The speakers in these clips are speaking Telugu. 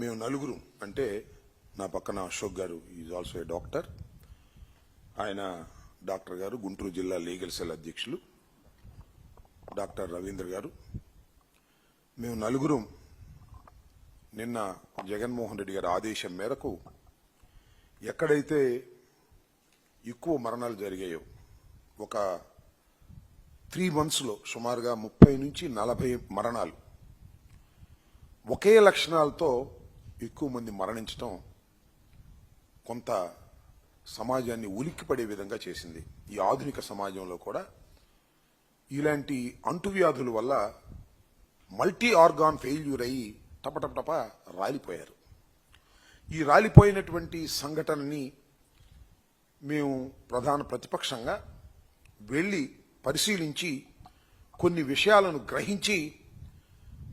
మేము నలుగురు. అంటే నా పక్కన అశోక్ గారు ఈజ్ ఆల్సో ఏ డాక్టర్ ఆయన డాక్టర్ గారు గుంటూరు జిల్లా లీగల్ సెల్ అధ్యక్షులు. డాక్టర్ రవీంద్ర గారు. మేము నలుగురం నిన్న జగన్మోహన్ రెడ్డి గారి ఆదేశం మేరకు ఎక్కడైతే ఎక్కువ మరణాలు జరిగాయో ఒక త్రీ మంత్స్లో సుమారుగా ముప్పై నుంచి నలభై మరణాలు ఒకే లక్షణాలతో ఎక్కువ మంది మరణించటం కొంత సమాజాన్ని ఉలిక్కిపడే విధంగా చేసింది. ఈ ఆధునిక సమాజంలో కూడా ఇలాంటి అంటువ్యాధుల వల్ల మల్టీ ఆర్గాన్ ఫెయిల్యూర్ అయ్యి టపటపటప రాలిపోయారు. ఈ రాలిపోయినటువంటి సంఘటనని మేము ప్రధాన ప్రతిపక్షంగా వెళ్ళి పరిశీలించి కొన్ని విషయాలను గ్రహించి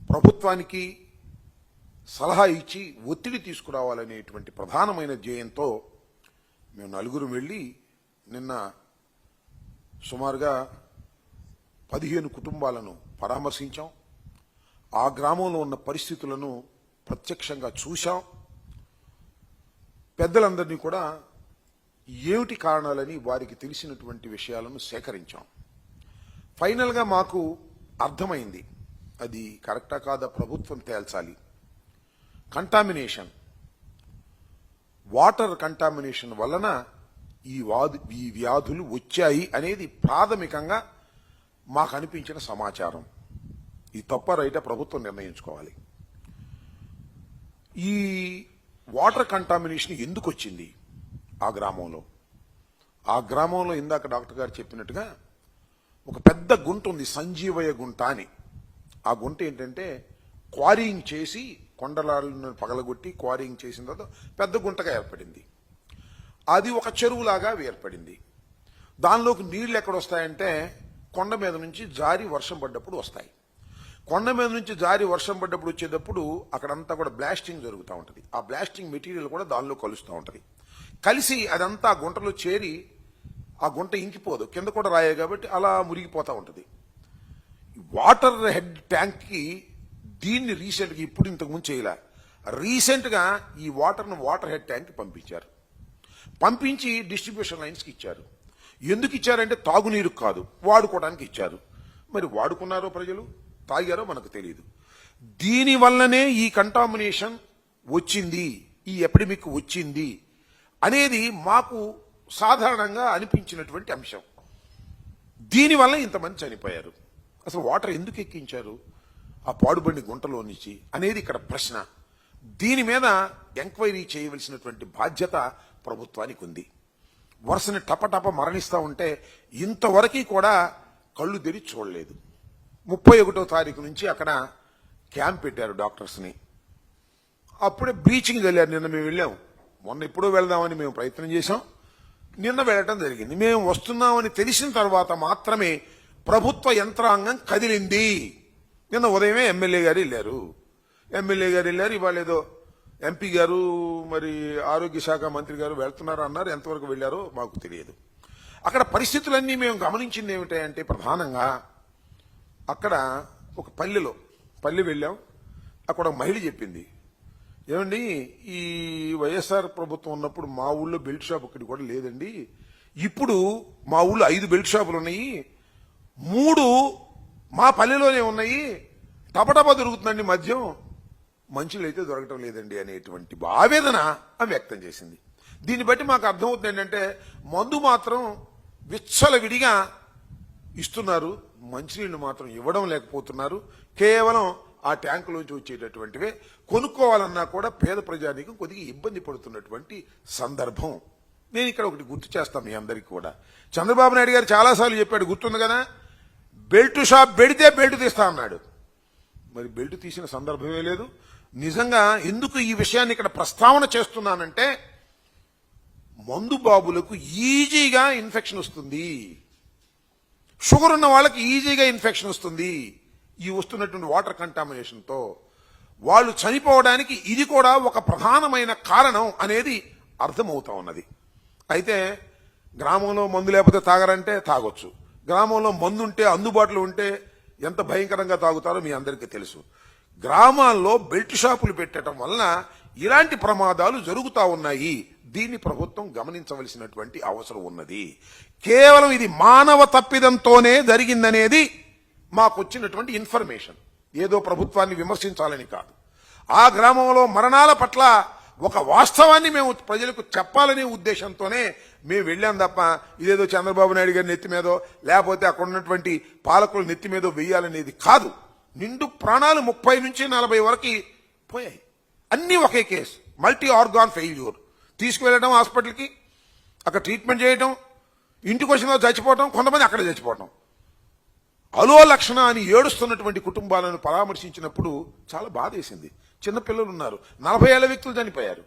ప్రభుత్వానికి సలహా ఇచ్చి ఒత్తిడి తీసుకురావాలనేటువంటి ప్రధానమైన ధ్యేయంతో మేము నలుగురు వెళ్ళి నిన్న సుమారుగా పదిహేను కుటుంబాలను పరామర్శించాం. ఆ గ్రామంలో ఉన్న పరిస్థితులను ప్రత్యక్షంగా చూశాం. పెద్దలందరినీ కూడా ఏమిటి కారణాలని వారికి తెలిసినటువంటి విషయాలను సేకరించాం. ఫైనల్గా మాకు అర్థమైంది. అది కరెక్టా కాదా ప్రభుత్వం తేల్చాలి. కంటామినేషన్ వాటర్ కంటామినేషన్ వలన ఈ వాదు ఈ వ్యాధులు వచ్చాయి అనేది ప్రాథమికంగా మాకు అనిపించిన సమాచారం. ఈ తప్ప రైట ప్రభుత్వం నిర్ణయించుకోవాలి. ఈ వాటర్ కంటామినేషన్ ఎందుకు వచ్చింది ఆ గ్రామంలో? ఆ గ్రామంలో ఇందాక డాక్టర్ గారు చెప్పినట్టుగా ఒక పెద్ద గుంట ఉంది సంజీవయ్య గుంట అని. ఆ గుంట ఏంటంటే క్వారింగ్ చేసి కొండలాలను పగలగొట్టి క్వారింగ్ చేసిన తర్వాత పెద్ద గుంటగా ఏర్పడింది. అది ఒక చెరువులాగా ఏర్పడింది. దానిలోకి నీళ్ళు ఎక్కడ వస్తాయంటే కొండ మీద నుంచి జారి వర్షం పడ్డప్పుడు వస్తాయి. కొండ మీద నుంచి జారి వర్షం పడ్డప్పుడు వచ్చేటప్పుడు అక్కడంతా కూడా బ్లాస్టింగ్ జరుగుతూ ఉంటుంది. ఆ బ్లాస్టింగ్ మెటీరియల్ కూడా దానిలో కలుస్తూ ఉంటుంది. కలిసి అదంతా ఆ గుంటలో చేరి ఆ గుంట ఇంకిపోదు. కింద కూడా రాయే కాబట్టి అలా మురిగిపోతూ ఉంటుంది. వాటర్ హెడ్ ట్యాంక్కి దీన్ని రీసెంట్గా ఇప్పుడు ఇంతకు ముందు చేయలే. రీసెంట్గా ఈ వాటర్ను వాటర్ హెడ్ ట్యాంక్ పంపించారు. పంపించి డిస్ట్రిబ్యూషన్ లైన్స్కి ఇచ్చారు. ఎందుకు ఇచ్చారంటే తాగునీరు కాదు వాడుకోవడానికి ఇచ్చారు. మరి వాడుకున్నారో ప్రజలు? తాగారో మనకు తెలియదు దీని వల్లనే ఈ కంటామినేషన్ వచ్చింది ఈ ఎపిడమిక్ వచ్చింది అనేది మాకు సాధారణంగా అనిపించినటువంటి అంశం. దీనివల్ల ఇంతమంది చనిపోయారు. అసలు వాటర్ ఎందుకు ఎక్కించారు? ఆ పాడుబడి గుంటలో నుంచి అనేది ఇక్కడ ప్రశ్న. దీని మీద ఎంక్వైరీ చేయవలసినటువంటి బాధ్యత ప్రభుత్వానికి ఉంది. వరుసని టపటప మరణిస్తూ ఉంటే ఇంతవరకు కూడా కళ్ళు తెరి చూడలేదు. ముప్పై ఒకటో తారీఖు నుంచి అక్కడ క్యాంప్ పెట్టారు డాక్టర్స్ని. అప్పుడే బ్లీచింగ్ వెళ్ళారు. నిన్న మేము వెళ్ళాం. మొన్న ఎప్పుడో వెళ్దామని మేము ప్రయత్నం చేశాం. నిన్న వెళ్ళటం జరిగింది. మేము వస్తున్నామని తెలిసిన తర్వాత మాత్రమే ప్రభుత్వ యంత్రాంగం కదిలింది. నిన్న ఉదయమే ఎమ్మెల్యే గారు వెళ్ళారు. ఎమ్మెల్యే గారు వెళ్ళారు ఇవాళ ఏదో ఎంపీ గారు మరి ఆరోగ్య శాఖ మంత్రి గారు వెళ్తున్నారు అన్నారు ఎంతవరకు వెళ్ళారో మాకు తెలియదు. అక్కడ పరిస్థితులన్నీ మేము గమనించింది ఏమిటంటే ప్రధానంగా అక్కడ ఒక పల్లెలో పల్లె వెళ్ళాం అక్కడ ఒక మహిళ చెప్పింది. ఏమండి ఈ వైఎస్ఆర్ ప్రభుత్వం ఉన్నప్పుడు మా ఊళ్ళో బెల్ట్ షాప్ ఒకటి కూడా లేదండి. ఇప్పుడు మా ఊళ్ళో ఐదు బెల్ట్ షాపులు ఉన్నాయి. మూడు మా పల్లెలోనే ఉన్నాయి. టపటపా దొరుకుతుందండి మద్యం. మనుషులు అయితే దొరకటం లేదండి అనేటువంటి ఆవేదన ఆమె వ్యక్తం చేసింది. దీన్ని బట్టి మాకు అర్థమవుతుంది ఏంటంటే మందు మాత్రం విచ్చల విడిగా ఇస్తున్నారు. మంచినీళ్ళు మాత్రం ఇవ్వడం లేకపోతున్నారు. కేవలం ఆ ట్యాంకులోంచి వచ్చేటటువంటివే. కొనుక్కోవాలన్నా కూడా పేద ప్రజానికి కొద్దిగా ఇబ్బంది పడుతున్నటువంటి సందర్భం. నేను ఇక్కడ ఒకటి గుర్తు చేస్తాను మీ అందరికీ కూడా. చంద్రబాబు నాయుడు గారు చాలాసార్లు చెప్పాడు గుర్తుంది కదా బెల్ట్ షాప్ పెడితే బెల్ట్ తీస్తా అన్నాడు. మరి బెల్ట్ తీసిన సందర్భమే లేదు. నిజంగా ఎందుకు ఈ విషయాన్ని ఇక్కడ ప్రస్తావన చేస్తున్నానంటే మందు బాబులకు ఈజీగా ఇన్ఫెక్షన్ వస్తుంది. షుగర్ ఉన్న వాళ్ళకి ఈజీగా ఇన్ఫెక్షన్ వస్తుంది. ఈ వస్తున్నటువంటి వాటర్ కంటామినేషన్తో వాళ్ళు చనిపోవడానికి ఇది కూడా ఒక ప్రధానమైన కారణం అనేది అర్థమవుతా ఉన్నది. అయితే గ్రామంలో మందు లేకపోతే తాగరంటే తాగొచ్చు. గ్రామంలో మందు ఉంటే అందుబాటులో ఉంటే ఎంత భయంకరంగా తాగుతారో మీ అందరికీ తెలుసు. గ్రామాల్లో బెల్ట్ షాపులు పెట్టడం వలన ఇలాంటి ప్రమాదాలు జరుగుతా ఉన్నాయి. దీన్ని ప్రభుత్వం గమనించవలసినటువంటి అవసరం ఉన్నది. కేవలం ఇది మానవ తప్పిదంతోనే జరిగిందనేది మాకు వచ్చినటువంటి ఇన్ఫర్మేషన్. ఏదో ప్రభుత్వాన్ని విమర్శించాలని కాదు. ఆ గ్రామంలో మరణాల పట్ల ఒక వాస్తవాన్ని మేము ప్రజలకు చెప్పాలనే ఉద్దేశంతోనే మేము వెళ్ళాం తప్ప ఇదేదో చంద్రబాబు నాయుడు గారి నెత్తి మీదో లేకపోతే అక్కడ ఉన్నటువంటి పాలకుల నెత్తి మీదో వెయ్యాలనేది కాదు. నిండు ప్రాణాలు ముప్పై నుంచి నలభై వరకు పోయాయి. అన్నీ ఒకే కేసు. Multi organ failure. తీసుకువెళ్ళడం హాస్పిటల్కి అక్కడ ట్రీట్మెంట్ చేయడం ఇంటికి వచ్చిన చచ్చిపోవడం కొంతమంది అక్కడ చచ్చిపోవడం అలో లక్షణ అని ఏడుస్తున్నటువంటి కుటుంబాలను పరామర్శించినప్పుడు చాలా బాధేసింది. చిన్నపిల్లలు ఉన్నారు. నలభై ఏళ్ళ వ్యక్తులు చనిపోయారు.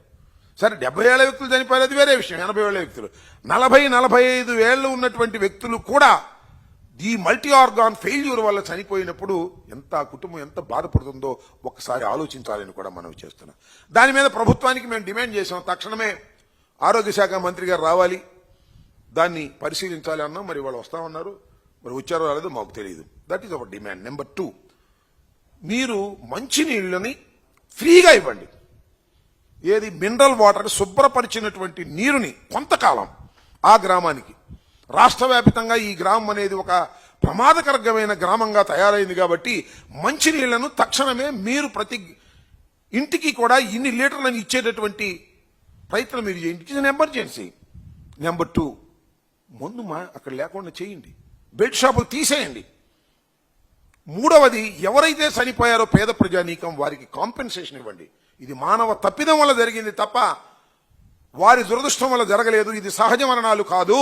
సరే డెబ్బై ఏళ్ళ వ్యక్తులు చనిపోయారు అది వేరే విషయం. ఎనభై ఏళ్ళ వ్యక్తులు. నలభై నలభై ఐదు ఏళ్ళు ఉన్నటువంటి వ్యక్తులు కూడా ఈ మల్టీ ఆర్గాన్ ఫెయిల్యూర్ వల్ల చనిపోయినప్పుడు ఎంత కుటుంబం ఎంత బాధపడుతుందో ఒక్కసారి ఆలోచించాలని కూడా మనం చేస్తున్నాం. దాని మీద ప్రభుత్వానికి మేము డిమాండ్ చేసాం తక్షణమే ఆరోగ్య శాఖ మంత్రి గారు రావాలి. దాన్ని పరిశీలించాలి అన్నాం. మరి వాళ్ళు వస్తామన్నారు. మరి వచ్చారో రాలేదో మాకు తెలియదు that is our demand number two మీరు మంచినీళ్ళని ఫ్రీగా ఇవ్వండి. ఏది మినరల్ వాటర్ శుభ్రపరిచినటువంటి నీరుని కొంతకాలం ఆ గ్రామానికి. రాష్ట్ర వ్యాపితంగా ఈ గ్రామం అనేది ఒక ప్రమాదకరమైన గ్రామంగా తయారైంది కాబట్టి మంచినీళ్ళను తక్షణమే మీరు ప్రతి ఇంటికి కూడా ఇన్ని లీటర్లను ఇచ్చేటటువంటి ప్రయత్నం మీరు చేయండి. It is emergency number two మందు మా అక్కడ లేకుండా చేయండి. బెడ్ షాపులు తీసేయండి. మూడవది ఎవరైతే చనిపోయారో పేద ప్రజానీకం వారికి కాంపెన్సేషన్ ఇవ్వండి. ఇది మానవ తప్పిదం వల్ల జరిగింది తప్ప వారి దురదృష్టం వల్ల జరగలేదు. ఇది సహజ మరణాలు కాదు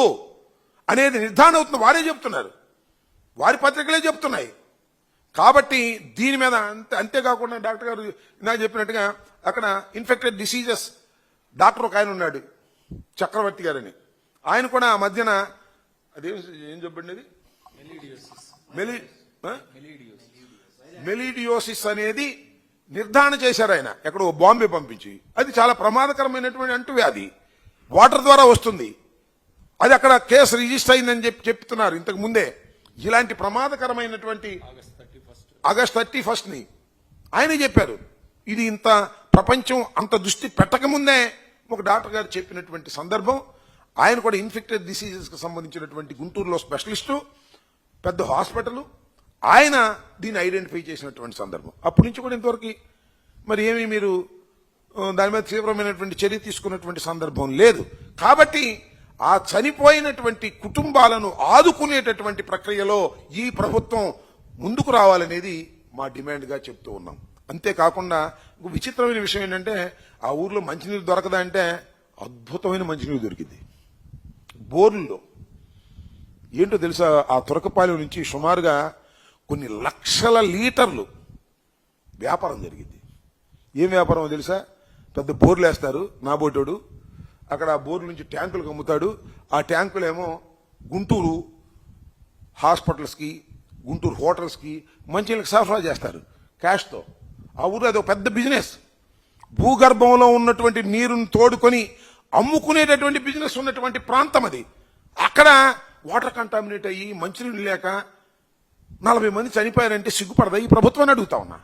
అనేది నిర్ధారణ అవుతుంది. వారే చెప్తున్నారు. వారి పత్రికలే చెప్తున్నాయి. కాబట్టి దీని మీద అంతే అంతేకాకుండా డాక్టర్ గారు నాకు చెప్పినట్టుగా అక్కడ ఇన్ఫెక్టెడ్ డిసీజెస్ డాక్టర్ ఒక ఆయన ఉన్నాడు చక్రవర్తి గారని. ఆయన కూడా ఆ మధ్యన అదేం ఏం చెప్పండి మెలి? మెలీడియోసిస్ అనేది నిర్ధారణ చేశారు ఆయన. ఎక్కడో బాంబే పంపించి. అది చాలా ప్రమాదకరమైనటువంటి అంటువ్యాధి. వాటర్ ద్వారా వస్తుంది. అది అక్కడ కేసు రిజిస్టర్ అయిందని చెప్పి చెప్తున్నారు ఇంతకు ముందే. ఇలాంటి ప్రమాదకరమైనటువంటి ఆగస్ట్ థర్టీ ఫస్ట్ని ఆయన చెప్పారు. ఇది ఇంత ప్రపంచం అంత దృష్టి పెట్టకముందే ఒక డాక్టర్ గారు చెప్పినటువంటి సందర్భం. ఆయన కూడా ఇన్ఫెక్టెడ్ డిసీజెస్కి సంబంధించినటువంటి గుంటూరులో స్పెషలిస్టు పెద్ద హాస్పిటల్ ఆయన దీన్ని ఐడెంటిఫై చేసినటువంటి సందర్భం. అప్పటి నుంచి కూడా ఇంతవరకు మరి ఏమి మీరు దాని మీద తీవ్రమైనటువంటి చర్య తీసుకున్నటువంటి సందర్భం లేదు. కాబట్టి ఆ చనిపోయినటువంటి కుటుంబాలను ఆదుకునేటటువంటి ప్రక్రియలో ఈ ప్రభుత్వం ముందుకు రావాలనేది మా డిమాండ్గా చెప్తూ ఉన్నాం. అంతేకాకుండా ఇంకో విచిత్రమైన విషయం ఏంటంటే ఆ ఊర్లో మంచినీరు దొరకదా అంటే అద్భుతమైన మంచినీరు దొరికింది. బోర్లలో. ఏంటో తెలుసా? ఆ తురకపాలెం నుంచి సుమారుగా కొన్ని లక్షల లీటర్లు వ్యాపారం జరిగింది. ఏం వ్యాపారం తెలుసా? పెద్ద బోర్లు వేస్తారు నాబోటోడు అక్కడ ఆ బోర్ల నుంచి ట్యాంకులు అమ్ముతాడు ఆ ట్యాంకులేమో గుంటూరు హాస్పిటల్స్కి గుంటూరు హోటల్స్కి మంచినీళ్ళకి సరఫరా చేస్తారు క్యాష్తో. ఆ ఊరు అది ఒక పెద్ద బిజినెస్. భూగర్భంలో ఉన్నటువంటి నీరుని తోడుకొని అమ్ముకునేటటువంటి బిజినెస్ ఉన్నటువంటి ప్రాంతం అది. అక్కడ వాటర్ కంటామినేట్ అయ్యి మంచినీళ్ళు లేక నలభై మంది చనిపోయారంటే సిగ్గుపడదా? ఈ ప్రభుత్వాన్ని అడుగుతా ఉన్నా.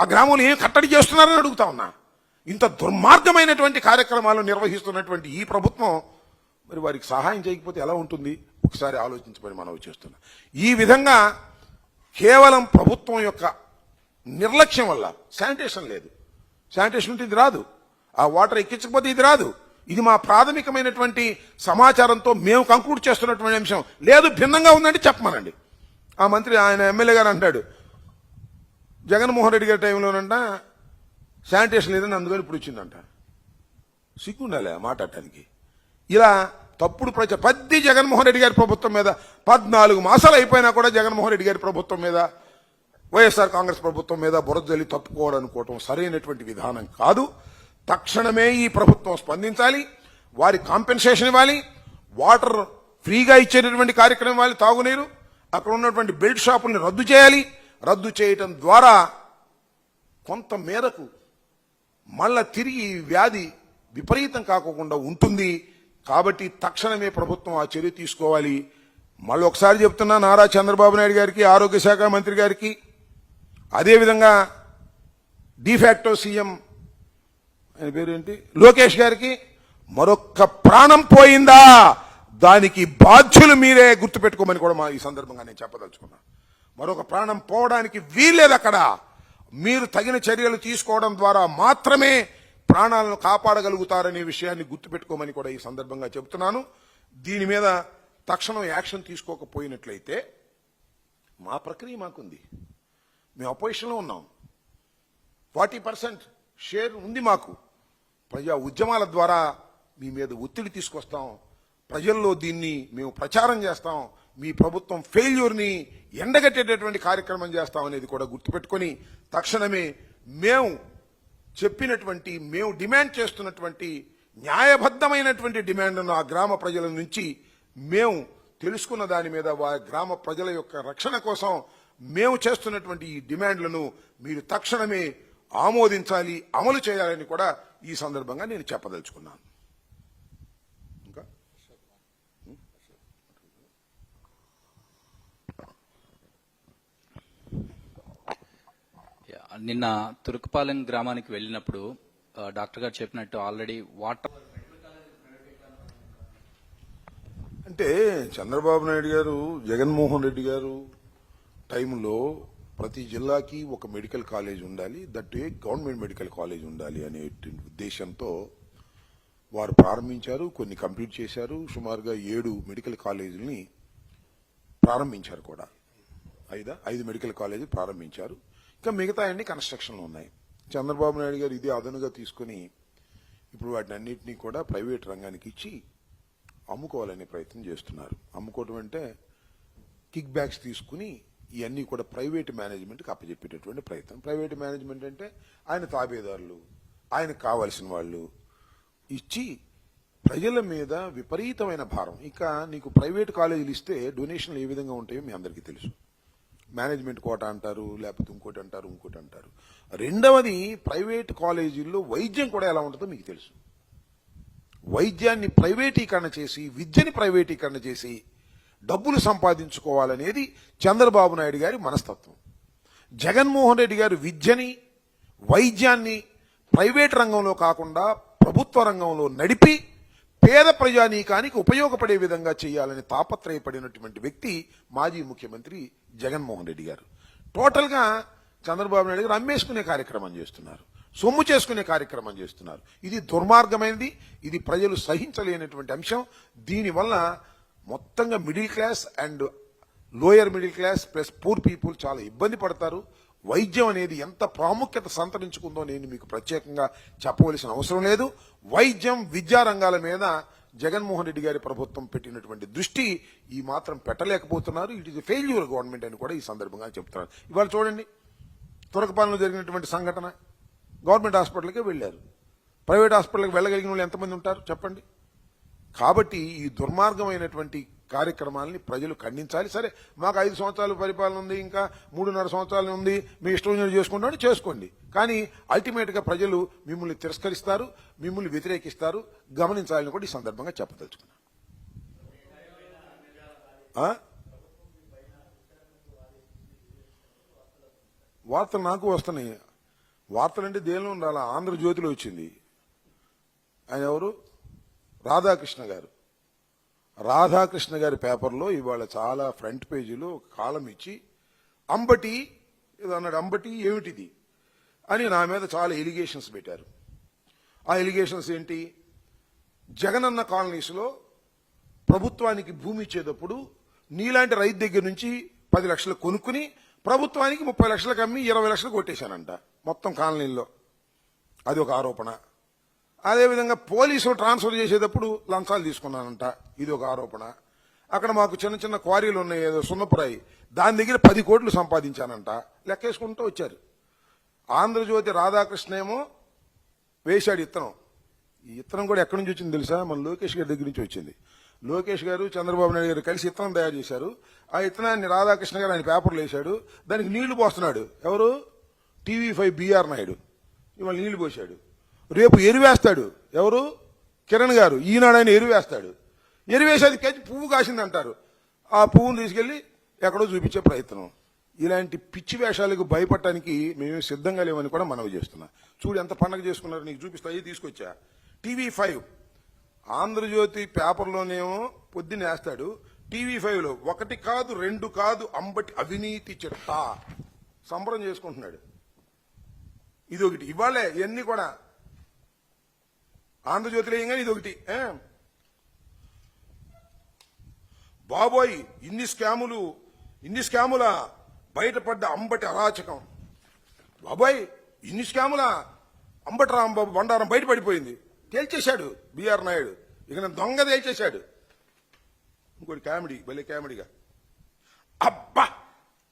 ఆ గ్రామంలో ఏం కట్టడి చేస్తున్నారని అడుగుతా ఉన్నా. ఇంత దుర్మార్గమైనటువంటి కార్యక్రమాలు నిర్వహిస్తున్నటువంటి ఈ ప్రభుత్వం మరి వారికి సహాయం చేయకపోతే ఎలా ఉంటుంది? ఒకసారి ఆలోచించమని మనం చేస్తున్నా. ఈ విధంగా కేవలం ప్రభుత్వం యొక్క నిర్లక్ష్యం వల్ల శానిటేషన్ లేదు. శానిటేషన్ ఉంటే ఇది రాదు. ఆ వాటర్ ఎక్కించకపోతే ఇది రాదు. ఇది మా ప్రాథమికమైనటువంటి సమాచారంతో మేము కంక్లూడ్ చేస్తున్నటువంటి అంశం. లేదు భిన్నంగా ఉందంటే చెప్పమనండి. ఆ మంత్రి ఆయన ఎమ్మెల్యే గారు అంటాడు. జగన్మోహన్ రెడ్డి గారి టైంలోనంట శానిటేషన్ లేదని అందుకని ఇప్పుడు వచ్చిందంట. సిగ్గుండాలి ఆ మాట్లాడటానికి ఇలా తప్పుడు ప్రచ పద్ది జగన్మోహన్ రెడ్డి గారి ప్రభుత్వం మీద పద్నాలుగు మాసాలు అయిపోయినా కూడా జగన్మోహన్ రెడ్డి గారి ప్రభుత్వం మీద వైఎస్ఆర్ కాంగ్రెస్ ప్రభుత్వం మీద బురదజల్లి తప్పుకోవాలనుకోవటం సరైనటువంటి విధానం కాదు. తక్షణమే ఈ ప్రభుత్వం స్పందించాలి వారి కాంపెన్సేషన్ ఇవ్వాలి వాటర్ ఫ్రీగా ఇచ్చేటటువంటి కార్యక్రమం ఇవ్వాలి తాగునీరు అక్కడ ఉన్నటువంటి బెల్ట్ షాపుని రద్దు చేయాలి. రద్దు చేయటం ద్వారా కొంత మేరకు మళ్ళా తిరిగి వ్యాధి విపరీతం కాకోకుండా ఉంటుంది. కాబట్టి తక్షణమే ప్రభుత్వం ఆ చర్య తీసుకోవాలి. మళ్ళీ ఒకసారి చెప్తున్నా నారా చంద్రబాబు నాయుడు గారికి ఆరోగ్య శాఖ మంత్రి గారికి. అదేవిధంగా డిఫాక్టో సీఎం ఆయన పేరేంటి? లోకేష్ గారికి మరొక్క ప్రాణం పోయిందా? దానికి బాధ్యులు మీరే గుర్తుపెట్టుకోమని కూడా మా ఈ సందర్భంగా నేను చెప్పదలుచుకున్నా. మరొక ప్రాణం పోవడానికి వీల్లేదు అక్కడ. మీరు తగిన చర్యలు తీసుకోవడం ద్వారా మాత్రమే ప్రాణాలను కాపాడగలుగుతారనే విషయాన్ని గుర్తుపెట్టుకోమని కూడా ఈ సందర్భంగా చెబుతున్నాను. దీని మీద తక్షణం యాక్షన్ తీసుకోకపోయినట్లయితే మా ప్రక్రియ మాకుంది. మేము అపోజిషన్లో ఉన్నాం. ఫార్టీ పర్సెంట్ షేర్ ఉంది మాకు. ప్రజా ఉద్యమాల ద్వారా మీ మీద ఒత్తిడి తీసుకొస్తాం. ప్రజల్లో దీన్ని మేము ప్రచారం చేస్తాం. మీ ప్రభుత్వం ఫెయిల్యూర్ని ఎండగట్టేటటువంటి కార్యక్రమం చేస్తాం అనేది కూడా గుర్తుపెట్టుకొని తక్షణమే మేము చెప్పినటువంటి మేము డిమాండ్ చేస్తున్నటువంటి న్యాయబద్ధమైనటువంటి డిమాండ్లను ఆ గ్రామ ప్రజల నుంచి మేము తెలుసుకున్న దాని మీద వారి గ్రామ ప్రజల యొక్క రక్షణ కోసం మేము చేస్తున్నటువంటి ఈ డిమాండ్లను మీరు తక్షణమే ఆమోదించాలి అమలు చేయాలని కూడా ఈ సందర్భంగా నేను చెప్పదలుచుకున్నాను ఇంకా యా, నిన్న తురుకుపాలెం గ్రామానికి వెళ్ళినప్పుడు డాక్టర్ గారు చెప్పినట్టు ఆల్రెడీ వాటర్ అంటే చంద్రబాబు నాయుడు గారు జగన్మోహన్ రెడ్డి గారు టైంలో ప్రతి జిల్లాకి ఒక మెడికల్ కాలేజ్ ఉండాలి that a government medical college ఉండాలి అనే ఉద్దేశంతో వారు ప్రారంభించారు కొన్ని కంప్లీట్ చేశారు సుమారుగా ఏడు మెడికల్ కాలేజీలని ప్రారంభించారు కూడా. ఐదా? ఐదు మెడికల్ కాలేజీ ప్రారంభించారు. ఇంకా మిగతా అన్ని కన్స్ట్రక్షన్లు ఉన్నాయి. చంద్రబాబు నాయుడు గారు ఇది అదనుగా తీసుకుని ఇప్పుడు వాటిని అన్నింటినీ కూడా ప్రైవేట్ రంగానికి ఇచ్చి అమ్ముకోవాలనే ప్రయత్నం చేస్తున్నారు. అమ్ముకోవటం అంటే కిక్ బ్యాక్స్ తీసుకుని ఇవన్నీ కూడా ప్రైవేట్ మేనేజ్మెంట్కి అప్పచెప్పేటటువంటి ప్రయత్నం. ప్రైవేట్ మేనేజ్మెంట్ అంటే ఆయన తాబేదారులు ఆయనకు కావాల్సిన వాళ్ళు ఇచ్చి ప్రజల మీద విపరీతమైన భారం. ఇక నీకు ప్రైవేట్ కాలేజీలు ఇస్తే డొనేషన్లు ఏ విధంగా ఉంటాయో మీ అందరికీ తెలుసు. మేనేజ్మెంట్ కోట అంటారు లేకపోతే ఇంకోటి అంటారు ఇంకోటి అంటారు. రెండవది ప్రైవేట్ కాలేజీల్లో వైద్యం కూడా ఎలా ఉంటుందో మీకు తెలుసు. వైద్యాన్ని ప్రైవేటీకరణ చేసి విద్యని ప్రైవేటీకరణ చేసి డబ్బులు సంపాదించుకోవాలనేది చంద్రబాబు నాయుడు గారి మనస్తత్వం. జగన్మోహన్ రెడ్డి గారు విద్యని వైద్యాన్ని ప్రైవేట్ రంగంలో కాకుండా ప్రభుత్వ రంగంలో నడిపి పేద ప్రజానీకానికి ఉపయోగపడే విధంగా చేయాలని తాపత్రయపడినటువంటి వ్యక్తి మాజీ ముఖ్యమంత్రి జగన్మోహన్ రెడ్డి గారు. టోటల్గా చంద్రబాబు నాయుడు గారు అమ్మేసుకునే కార్యక్రమం చేస్తున్నారు. సొమ్ము చేసుకునే కార్యక్రమం చేస్తున్నారు. ఇది దుర్మార్గమైనది. ఇది ప్రజలు సహించలేనటువంటి అంశం. దీనివల్ల మొత్తంగా middle class and lower middle class plus poor people చాలా ఇబ్బంది పడతారు. వైద్యం అనేది ఎంత ప్రాముఖ్యత సంతరించుకుందో నేను మీకు ప్రత్యేకంగా చెప్పవలసిన అవసరం లేదు. వైద్యం విద్యా రంగాల మీద జగన్మోహన్ రెడ్డి గారి ప్రభుత్వం పెట్టినటువంటి దృష్టి ఈ మాత్రం పెట్టలేకపోతున్నారు. ఇట్ ఈస్ ఫెయిల్యూర్ గవర్నమెంట్ అని కూడా ఈ సందర్భంగా చెప్తున్నారు. ఇవాళ చూడండి తురకపాలెంలో జరిగినటువంటి సంఘటన. గవర్నమెంట్ హాస్పిటల్కే వెళ్ళారు. ప్రైవేట్ హాస్పిటల్కి వెళ్ళగలిగిన వాళ్ళు ఎంతమంది ఉంటారు? చెప్పండి. కాబట్టి ఈ దుర్మార్గమైనటువంటి కార్యక్రమాలని ప్రజలు ఖండించాలి. సరే మాకు ఐదు సంవత్సరాలు పరిపాలన ఉంది ఇంకా మూడున్నర సంవత్సరాలు ఉంది మీ ఇష్టం చేసుకుంటామని చేసుకోండి. కానీ అల్టిమేట్గా ప్రజలు మిమ్మల్ని తిరస్కరిస్తారు మిమ్మల్ని వ్యతిరేకిస్తారు గమనించాలని కూడా ఈ సందర్భంగా చెప్పదలుచుకున్నాను. వార్తలు నాకు వస్తున్నాయి. వార్తలంటే దేనిలో ఉండాలి? ఆంధ్రజ్యోతిలో వచ్చింది. ఆయన ఎవరు? రాధాకృష్ణ గారు. రాధాకృష్ణ గారి పేపర్లో ఇవాళ చాలా ఫ్రంట్ పేజీలో ఒక కాలం ఇచ్చి అంబటి ఏదో అన్నాడు అంబటి ఏమిటిది అని నా మీద చాలా ఎలిగేషన్స్ పెట్టారు. ఆ ఎలిగేషన్స్ ఏంటి? జగనన్న కాలనీస్లో ప్రభుత్వానికి భూమి ఇచ్చేటప్పుడు నీలాంటి రైతు దగ్గర నుంచి పది లక్షలు కొనుక్కుని ప్రభుత్వానికి ముప్పై లక్షలకు అమ్మి ఇరవై లక్షలు కొట్టేశానంట మొత్తం కాలనీల్లో. అది ఒక ఆరోపణ. అదేవిధంగా పోలీసులు ట్రాన్స్ఫర్ చేసేటప్పుడు లంచాలు తీసుకున్నానంట ఇది ఒక ఆరోపణ. అక్కడ మాకు చిన్న చిన్న క్వారీలు ఉన్నాయి ఏదో సున్నపురాయి. దాని దగ్గర పది కోట్లు సంపాదించానంట లెక్కేసుకుంటూ వచ్చారు. ఆంధ్రజ్యోతి రాధాకృష్ణ ఏమో వేశాడు ఇత్తనం. ఈ ఇత్తనం కూడా ఎక్కడి నుంచి వచ్చింది తెలుసా? మన లోకేష్ గారి దగ్గర నుంచి వచ్చింది. లోకేష్ గారు చంద్రబాబు నాయుడు గారు కలిసి ఇత్తనం తయారు చేశారు. ఆ ఇత్తనాన్ని రాధాకృష్ణ గారు ఆయన పేపర్లు వేశాడు. దానికి నీళ్ళు పోస్తున్నాడు. ఎవరు? TV five BR Naidu. ఇవాళ నీళ్ళు పోశాడు. రేపు ఎరువేస్తాడు. ఎవరు? కిరణ్ గారు. ఈనాడు ఆయన ఎరువేస్తాడు. ఎరువేసి అది కచ్చి పువ్వు కాసింది అంటారు ఆ పువ్వును తీసుకెళ్ళి ఎక్కడో చూపించే ప్రయత్నం. ఇలాంటి పిచ్చి వేషాలకు భయపడటానికి మేము సిద్ధంగా లేవని కూడా మనవి చేస్తున్నా. చూడు ఎంత పండగ చేసుకున్నారు నీకు చూపిస్తా. అయ్యి తీసుకొచ్చా. TV five. ఆంధ్రజ్యోతి పేపర్లోనేమో పొద్దున్న వేస్తాడు. టీవీ ఫైవ్లో ఒకటి కాదు రెండు కాదు అంబటి అవినీతి చిట్టా సంబరం చేసుకుంటున్నాడు. ఇది ఒకటి ఇవాళే ఇవన్నీ కూడా ఆంధ్రజ్యోతిలో ఏం కానీ ఇది ఒకటి. బాబోయ్ ఇన్ని స్కాములు ఇన్ని స్కాముల బయటపడ్డ అంబటి అరాచకం. బాబోయ్ ఇన్ని స్కాముల అంబటి రాంబాబు బండారం బయటపడిపోయింది. తేల్చేశాడు బిఆర్ నాయుడు. ఇక నేను దొంగ తేల్చేశాడు. ఇంకోటి కామెడీ భలే కామెడీగా. అబ్బా!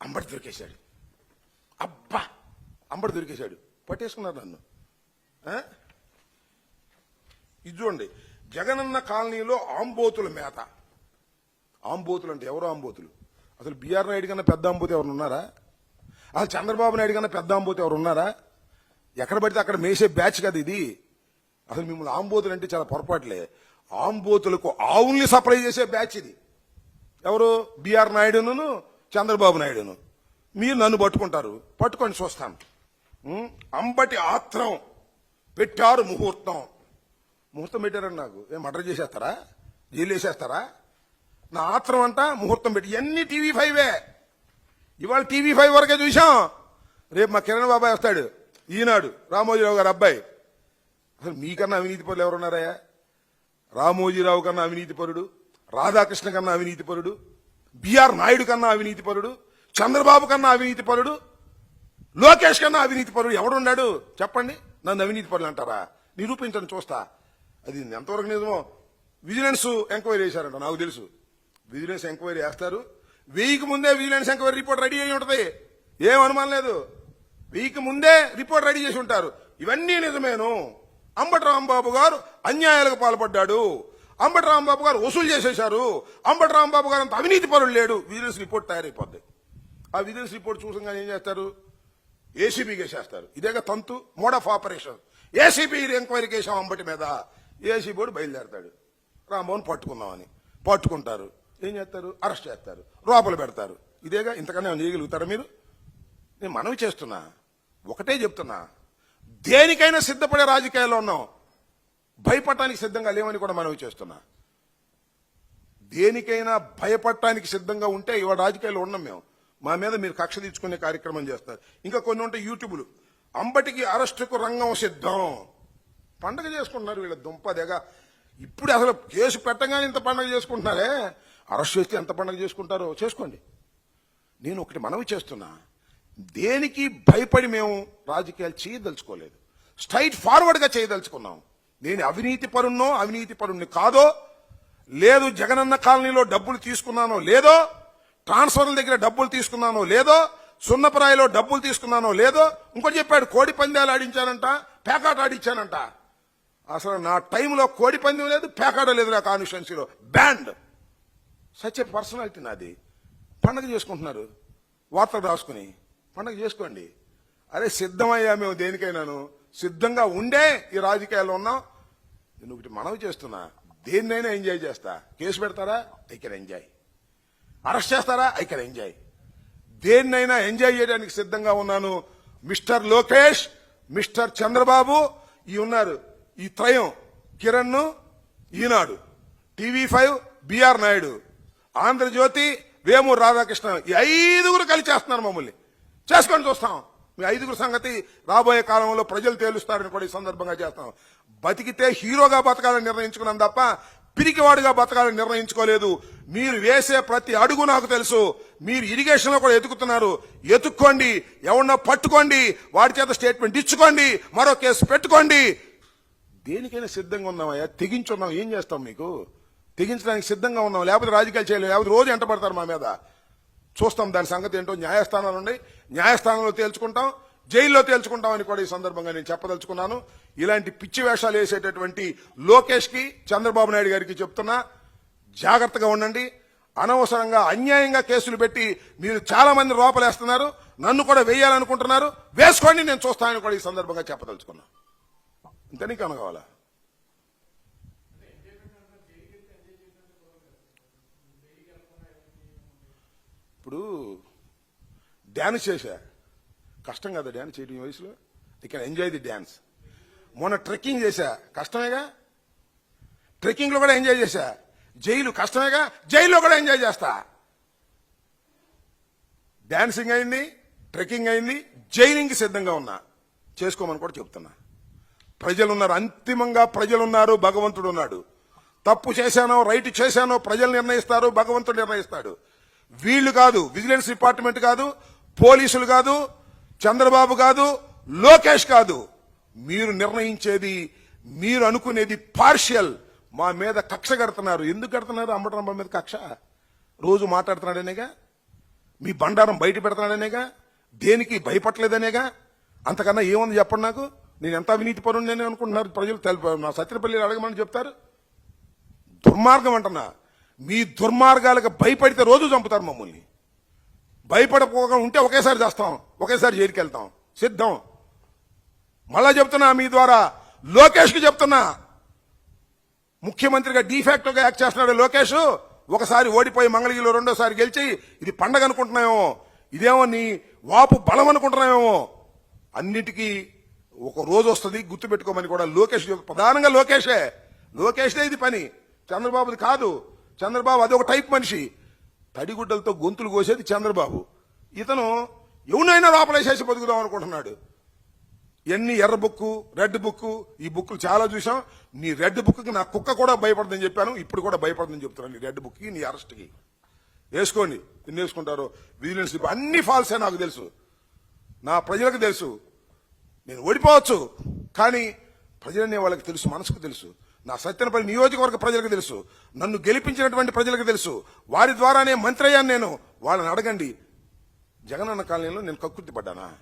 అంబటి దొరికేశాడు. అబ్బా! అంబటి దొరికేశాడు. పట్టేసుకున్నారు నన్ను. ఆ? ఇది చూడండి జగనన్న కాలనీలో ఆంబోతుల మేత. ఆంబోతులు అంటే ఎవరు ఆంబోతులు? అసలు బీఆర్ నాయుడు కన్నా పెద్ద ఆంబోతి ఎవరు ఉన్నారా? అసలు చంద్రబాబు నాయుడు కన్నా పెద్ద ఆంబోతి ఎవరు ఉన్నారా? ఎక్కడ పడితే అక్కడ మేసే బ్యాచ్ కదా ఇది. అసలు మిమ్మల్ని ఆంబోతులు అంటే చాలా పొరపాట్లే. ఆంబోతులకు ఆవుల్ని సప్లై చేసే బ్యాచ్ ఇది. ఎవరు? బీఆర్ నాయుడును చంద్రబాబు నాయుడును. మీరు నన్ను పట్టుకుంటారు. పట్టుకొని చూస్తాను. అంబటి ఆత్రం. పెట్టారు ముహూర్తం. ముహూర్తం పెట్టారని నాకు. ఏం మర్డర్ చేసేస్తారా? జైలు వేసేస్తారా? నా ఆత్రం అంట ముహూర్తం పెట్టి. ఎన్ని టీవీ ఫైవే. ఇవాళ టీవీ ఫైవ్ వరకే చూసాం రేపు మా కిరణ్ బాబాయ్ వస్తాడు. ఈనాడు రామోజీరావు గారు అబ్బాయి. అసలు మీకన్నా అవినీతి పరులు ఎవరున్నారయ్యా? రామోజీరావు కన్నా అవినీతి పరుడు రాధాకృష్ణ కన్నా అవినీతి పరుడు బిఆర్ నాయుడు కన్నా అవినీతి పరుడు చంద్రబాబు కన్నా అవినీతి పరుడు లోకేష్ కన్నా అవినీతి పరుడు ఎవడున్నాడు? చెప్పండి. నన్ను అవినీతి పరులు అంటారా? నిరూపించండి చూస్తా. అది ఎంతవరకు నిజమో విజిలెన్స్ ఎంక్వైరీ చేశారంట నాకు తెలుసు. విజిలెన్స్ ఎంక్వైరీ చేస్తారు. వెయ్యికి ముందే విజిలెన్స్ ఎంక్వైరీ రిపోర్ట్ రెడీ అయి ఉంటుంది. ఏం అనుమానం లేదు. వెయ్యికి ముందే రిపోర్ట్ రెడీ చేసి ఉంటారు. ఇవన్నీ నిజమేను. అంబటరాంబాబు గారు అన్యాయాలకు పాల్పడ్డాడు. అంబటరాంబాబు గారు వసూలు చేసేశారు. అంబటరాంబాబు గారు అంత అవినీతి పరులు లేడు. విజిలెన్స్ రిపోర్ట్ తయారైపోద్ది. ఆ విజిలెన్స్ రిపోర్ట్ చూసంగానే ఏం చేస్తారు? ఏసీబీకి వేసేస్తారు. ఇదేగా తంతు మోడ్ ఆఫ్ ఆపరేషన్. ఏసీబీ ఎంక్వైరీకి వేసాం అంబటి మీద. ఏసీ బోర్డు బయలుదేరతాడు. రామ్మోహన్ పట్టుకుందామని. పట్టుకుంటారు. ఏం చేస్తారు? అరెస్ట్ చేస్తారు. లోపల పెడతారు. ఇదేగా ఇంతకన్నా చేయగలుగుతారా మీరు? నేను మనవి చేస్తున్నా. ఒకటే చెప్తున్నా. దేనికైనా సిద్ధపడే రాజకీయాల్లో ఉన్నాం. భయపడటానికి సిద్ధంగా లేవని కూడా మనవి చేస్తున్నా. దేనికైనా భయపడటానికి సిద్ధంగా ఉంటే ఇవాళ రాజకీయాల్లో ఉన్నాం మేము. మా మీద మీరు కక్ష తీర్చుకునే కార్యక్రమం చేస్తారు ఇంకా కొన్ని ఉంటాయి యూట్యూబ్లు. అంబటికి అరెస్టుకు రంగం సిద్ధం. పండగ చేసుకుంటున్నారు వీళ్ళ దుంపదెగ. ఇప్పుడు అసలు కేసు పెట్టగానే ఇంత పండగ చేసుకుంటున్నారే? అరెస్ట్ చేస్తే ఎంత పండగ చేసుకుంటారో చేసుకోండి. నేను ఒకటి మనవి చేస్తున్నా. దేనికి భయపడి మేము రాజకీయాలు చేయదలుచుకోలేదు. స్ట్రైట్ ఫార్వర్డ్గా చేయదలుచుకున్నాం. నేను అవినీతి పరున్నో అవినీతి పరుణ్ణి కాదో లేదు జగనన్న కాలనీలో డబ్బులు తీసుకున్నానో లేదో ట్రాన్స్ఫర్ల దగ్గర డబ్బులు తీసుకున్నానో లేదో సున్నపరాయిలో డబ్బులు తీసుకున్నానో లేదో ఇంకోటి చెప్పాడు కోడి పందాలు ఆడించానంట పేకాట ఆడించానంట. అసలు నా టైంలో కోడి పందెం లేదు పేకాడ లేదు నా కాన్స్టిట్యున్సీలో బ్యాండ్. సచ్ ఏ పర్సనాలిటీ నాది. పండగ చేసుకుంటున్నారు. వార్తలు రాసుకుని. పండగ చేసుకోండి. అరే సిద్ధమయ్యా మేము దేనికైనాను. సిద్ధంగా ఉండే ఈ రాజకీయాల్లో ఉన్నాం. నేను ఒకటి మనవి చేస్తున్నా. దేన్నైనా ఎంజాయ్ చేస్తా. కేసు పెడతారా? I can enjoy. అరెస్ట్ చేస్తారా? I can enjoy. దేన్నైనా ఎంజాయ్ చేయడానికి సిద్ధంగా ఉన్నాను. మిస్టర్ లోకేష్ మిస్టర్ చంద్రబాబు ఈ ఉన్నారు. ఈ త్రయం Kiran Eenadu. TV five BR Naidu. Andhra Jyothi Vemuri Radhakrishna ఈ ఐదుగురు కలిసి చేస్తున్నారు మమ్మల్ని. చేసుకొని చూస్తాం. మీ ఐదుగురు సంగతి రాబోయే కాలంలో ప్రజలు తేలుస్తారని కూడా ఈ సందర్భంగా చేస్తాం. బతికితే హీరోగా బతకాలని నిర్ణయించుకున్నాం తప్ప పిరికివాడుగా బతకాలని నిర్ణయించుకోలేదు. మీరు వేసే ప్రతి అడుగు నాకు తెలుసు. మీరు ఇరిగేషన్లో కూడా ఎతుకుతున్నారు ఎతుక్కోండి ఎవరినో పట్టుకోండి. వాడి చేత స్టేట్మెంట్ ఇచ్చుకోండి. మరో కేసు పెట్టుకోండి. దేనికైనా సిద్ధంగా ఉన్నామయ్యా తెగించున్నాం ఏం చేస్తాం మీకు? తెగించడానికి సిద్ధంగా ఉన్నాం లేకపోతే రాజకీయాలు చేయలేము లేకపోతే రోజు ఎంట పడతారు మా మీద. చూస్తాం దాని సంగతి ఏంటో. న్యాయస్థానాలు ఉన్నాయి. న్యాయస్థానంలో తేల్చుకుంటాం. జైల్లో తేల్చుకుంటామని కూడా ఈ సందర్భంగా నేను చెప్పదలుచుకున్నాను. ఇలాంటి పిచ్చి వేషాలు వేసేటటువంటి లోకేష్కి చంద్రబాబు నాయుడు గారికి చెప్తున్నా జాగ్రత్తగా ఉండండి. అనవసరంగా అన్యాయంగా కేసులు పెట్టి మీరు చాలా మంది లోపలేస్తున్నారు నన్ను కూడా వేయాలనుకుంటున్నారు. వేసుకోండి నేను చూస్తానని కూడా ఈ సందర్భంగా చెప్పదలుచుకున్నాను ఇంత నీకు కావాలా ఇప్పుడు డ్యాన్స్ చేశా. కష్టం కదా డ్యాన్స్ చేయడం వయసులో? ఇక్కడ ఎంజాయ్ ది డ్యాన్స్ మొన్న ట్రెక్కింగ్ చేశా. కష్టమేగా? ట్రెక్కింగ్లో కూడా ఎంజాయ్ చేశా. జైలు కష్టమేగా? జైల్లో కూడా ఎంజాయ్ చేస్తా. డాన్సింగ్ అయింది ట్రెక్కింగ్ అయింది జైలింగ్ సిద్ధంగా ఉన్నా. చేసుకోమని కూడా చెప్తున్నా. ప్రజలు ఉన్నారు అంతిమంగా ప్రజలున్నారు భగవంతుడు ఉన్నాడు తప్పు చేశానో రైట్ చేశానో ప్రజలు నిర్ణయిస్తారు భగవంతుడు నిర్ణయిస్తాడు. వీళ్ళు కాదు విజిలెన్స్ డిపార్ట్మెంట్ కాదు పోలీసులు కాదు చంద్రబాబు కాదు లోకేష్ కాదు. మీరు నిర్ణయించేది మీరు అనుకునేది పార్షియల్. మా మీద కక్ష కడుతున్నారు. ఎందుకు కడుతున్నారు? అంబటరాంబ మీద కక్ష. రోజు మాట్లాడుతున్నాడనేగా? మీ బండారం బయట పెడుతున్నాడనేగా? దేనికి భయపడలేదనేగా? అంతకన్నా ఏముంది చెప్పండి నాకు? నేను ఎంత అవినీతి పరుణ్ణి అనుకుంటున్నారు? ప్రజలు తెలుపు నా సత్యపల్లి అడగమని చెప్తారు? దుర్మార్గం అంటున్నా. మీ దుర్మార్గాలకు భయపడితే రోజు చంపుతారు మమ్మల్ని. భయపడకపోగా ఉంటే ఒకేసారి చేస్తాం. ఒకేసారి జైలుకి వెళ్తాం సిద్ధం. మళ్ళా చెప్తున్నా మీ ద్వారా. లోకేష్కి చెప్తున్నా. ముఖ్యమంత్రిగా డిఫాక్టోగా యాక్ట్ చేస్తున్నాడు లోకేష్. ఒకసారి ఓడిపోయి మంగళగిరిలో రెండోసారి గెలిచి ఇది పండగ అనుకుంటున్నామేమో. ఇదేమో నీ వాపు బలం అనుకుంటున్నామేమో. అన్నిటికీ ఒక రోజు వస్తుంది గుర్తుపెట్టుకోమని కూడా లోకేష్ ప్రధానంగా లోకేషే. లోకేష్దే ఇది పని. చంద్రబాబుది కాదు. చంద్రబాబు అది ఒక టైప్ మనిషి. తడిగుడ్డలతో గొంతులు కోసేది చంద్రబాబు. ఇతను ఎవనైనా లోపలేసేసి బతుకుదాం అనుకుంటున్నాడు. ఎన్ని ఎర్ర బుక్కు రెడ్ బుక్కు ఈ బుక్లు చాలా చూసాం నీ రెడ్ బుక్కి నా కుక్క కూడా భయపడదని చెప్పాను. ఇప్పుడు కూడా భయపడదని చెప్తున్నాను. నీ రెడ్ బుక్కి నీ అరెస్ట్కి. వేసుకోండి. ఎన్ని వేసుకుంటారో. విజిలెన్స్ అన్ని ఫాల్సే నాకు తెలుసు. నా ప్రజలకు తెలుసు. నేను ఓడిపోవచ్చు. కానీ ప్రజలనే వాళ్ళకి తెలుసు మనసుకు తెలుసు. నా సత్యనపల్లి నియోజకవర్గ ప్రజలకు తెలుసు. నన్ను గెలిపించినటువంటి ప్రజలకు తెలుసు. వారి ద్వారానే మంత్రి అయ్యాను నేను. వాళ్ళని అడగండి. జగనన్న కాలనీలో నేను కక్కుర్తి పడ్డానా?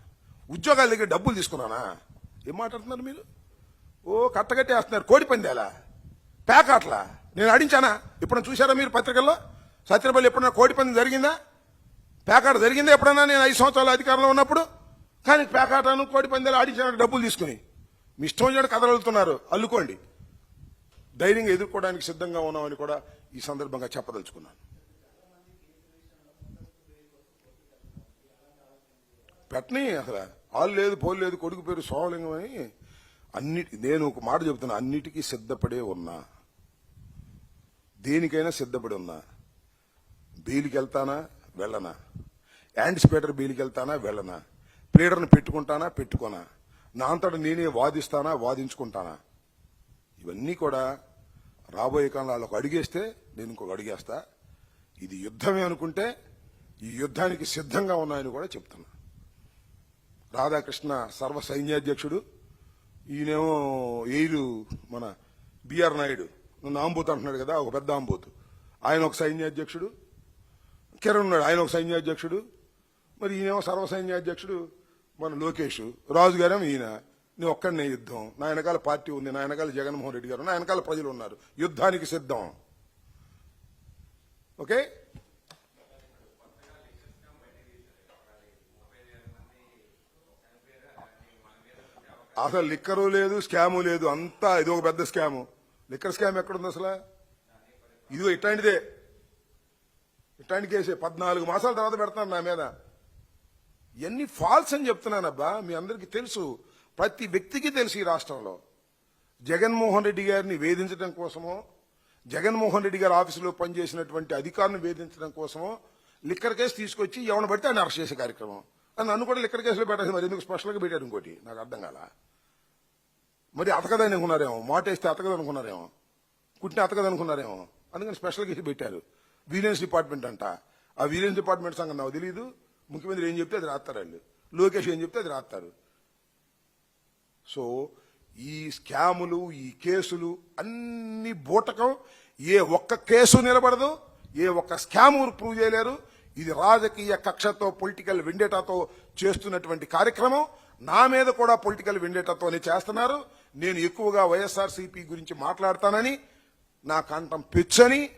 ఉద్యోగాల దగ్గర డబ్బులు తీసుకున్నానా? ఏం మాట్లాడుతున్నారు మీరు? ఓ కట్టగట్టి వేస్తున్నారు కోడి పందేలా? పేకాట్లా? నేను అడించానా ఎప్పుడైనా చూసారా మీరు పత్రికల్లో? సత్యనపల్లి ఎప్పుడైనా కోడి పందెం జరిగిందా? పేకాట జరిగిందా ఎప్పుడైనా? నేను ఐదు సంవత్సరాల అధికారంలో ఉన్నప్పుడు కానీ పేకాటను కోడి పందాలు ఆడించాను డబ్బులు తీసుకుని. మీ ఇష్టం చేయడం కథలుతున్నారు అల్లుకోండి. ధైర్యంగా ఎదుర్కోవడానికి సిద్ధంగా ఉన్నామని కూడా ఈ సందర్భంగా చెప్పదలుచుకున్నాను. పెట్టని అసలు ఆలు లేదు పోలు లేదు కొడుకు పేరు సోమలింగం అని అన్నిటి నేను ఒక మాట చెబుతున్నా. అన్నిటికీ సిద్ధపడే ఉన్నా. దేనికైనా సిద్ధపడి ఉన్నా. బెయిల్కి వెళ్తానా వెళ్ళనా? యాంటిసిపేటర్ బెయిల్కి వెళ్తానా వెళ్ళనా? ప్లేడర్ని పెట్టుకుంటానా పెట్టుకోనా? నా అంతటా నేనే వాదిస్తానా వాదించుకుంటానా? ఇవన్నీ కూడా రాబోయే కాలంలో అడిగేస్తే నేను ఇంకొక అడిగేస్తా. ఇది యుద్ధమే అనుకుంటే ఈ యుద్ధానికి సిద్ధంగా ఉన్నాయని కూడా చెప్తున్నా. రాధాకృష్ణ సర్వ సైన్యాధ్యక్షుడు ఈయనేమో ఎయిరు మన బిఆర్ నాయుడు నన్ను ఆంబూత్ అంటున్నాడు కదా ఒక పెద్ద ఆంబూత్. ఆయన ఒక సైన్యాధ్యక్షుడు కిరణ్ ఉన్నాడు ఆయన ఒక సైన్యాధ్యక్షుడు మరి ఈయనేమో సర్వ సైన్యాధ్యక్షుడు మన లోకేష్ రాజు గారేమో ఈయన. నేను ఒక్కడనే యుద్ధం. నా వెనకాల పార్టీ ఉంది. నా వెనకాల జగన్మోహన్ రెడ్డి గారు నా వెనకాల ప్రజలు ఉన్నారు. యుద్ధానికి సిద్ధం. ఓకే? అసలు లిక్కరు లేదు స్కాము లేదు. అంతా ఇది ఒక పెద్ద స్కాము. లిక్కర్ స్కామ్ ఎక్కడుంది అసలు? ఇది ఇట్లాంటిదే. ఇట్లాంటి కేసే. పద్నాలుగు మాసాల తర్వాత పెడతాను నా మీద. ఇవన్నీ ఫాల్స్ అని చెప్తున్నానబ్బా మీ అందరికీ తెలుసు. ప్రతి వ్యక్తికి తెలుసు ఈ రాష్ట్రంలో. జగన్మోహన్ రెడ్డి గారిని వేధించడం కోసమో జగన్మోహన్ రెడ్డి గారి ఆఫీసులో పనిచేసినటువంటి అధికారులను వేధించడం కోసమో లిక్కర్ కేసు తీసుకొచ్చి ఎవరిని పడితే ఆయన అరెస్ట్ చేసే కార్యక్రమం. అని నన్ను కూడా లిక్కర్ కేసులో పెట్టాలి మరి ఎందుకు స్పెషల్గా పెట్టాడు ఇంకోటి? నాకు అర్థం కాల. మరి అతకదని అనుకున్నారేమో వేస్తే అతకదు అనుకున్నారేమో కుట్టిన అతకదు అనుకున్నారేమో. అందుకని స్పెషల్ కేసు పెట్టారు. విజిలెన్స్ డిపార్ట్మెంట్ అంట. ఆ విజిలెన్స్ డిపార్ట్మెంట్ సంగతి నాకు తెలియదు ముఖ్యమంత్రి ఏం చెప్తే అది రాస్తారు వాళ్ళు లోకేష్ ఏం చెప్తే అది రాస్తారు. సో ఈ స్కాములు ఈ కేసులు అన్ని బూటకం. ఏ ఒక్క కేసు నిలబడదు ఏ ఒక్క స్కాము ప్రూవ్ చేయలేరు. ఇది రాజకీయ కక్షతో పొలిటికల్ వెండేటాతో చేస్తున్నటువంటి కార్యక్రమం. నా మీద కూడా పొలిటికల్ వెండేటాతోనే చేస్తున్నారు. నేను ఎక్కువగా వైఎస్ఆర్సీపీ గురించి మాట్లాడతానని నా కంఠం పిచ్చని.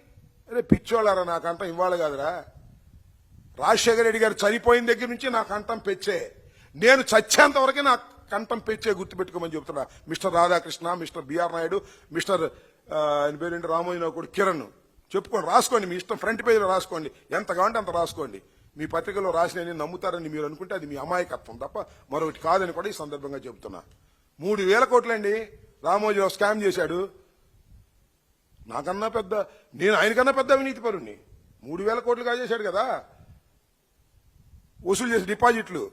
అరే పిచ్చోళ్ళారా నా కంఠం? ఇవ్వాలి కాదురా. రాజశేఖర రెడ్డి గారు చనిపోయిన దగ్గర నుంచి నా కంఠం పెచ్చే. నేను చచ్చేంత వరకే నా కంఠం పెచ్చే గుర్తుపెట్టుకోమని చెబుతున్నా. Mister Radhakrishna mister BR Naidu mister ఆ, ఆయన పేరేంటి? రామోజీరావు కూడా కిరణ్. చెప్పుకోండి రాసుకోండి మీ ఇష్టం ఫ్రంట్ పేజీలో రాసుకోండి. ఎంత కావాలంటే అంత రాసుకోండి. మీ పత్రికలో రాసినని నమ్ముతారని మీరు అనుకుంటే అది మీ అమాయకత్వం తప్ప మరొకటి కాదని కూడా ఈ సందర్భంగా చెబుతున్నా. మూడు వేల కోట్లండి రామోజీరావు స్కామ్ చేశాడు. నాకన్నా పెద్ద నేను ఆయనకన్నా పెద్ద అవినీతి పరుణ్ణి. మూడు వేల కోట్లు కాజేశాడు కదా. వసూలు చేసే డిపాజిట్లు.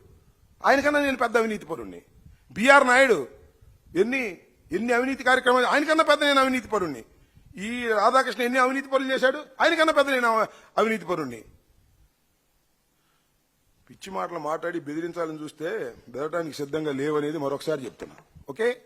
ఆయనకన్నా నేను పెద్ద అవినీతి పరుణ్ణి. బిఆర్ నాయుడు ఎన్ని ఎన్ని అవినీతి కార్యక్రమాలు ఆయనకన్నా పెద్ద నేను అవినీతి పరుణ్ణి. ఈ రాధాకృష్ణ ఎన్ని అవినీతి పనులు చేశాడు? ఆయనకన్నా పెద్ద నేను అవినీతి పరుణ్ణి. పిచ్చి మాటలు మాట్లాడి బెదిరించాలని చూస్తే బెదరడానికి సిద్ధంగా లేవనేది మరొకసారి చెప్తున్నా. ఓకే?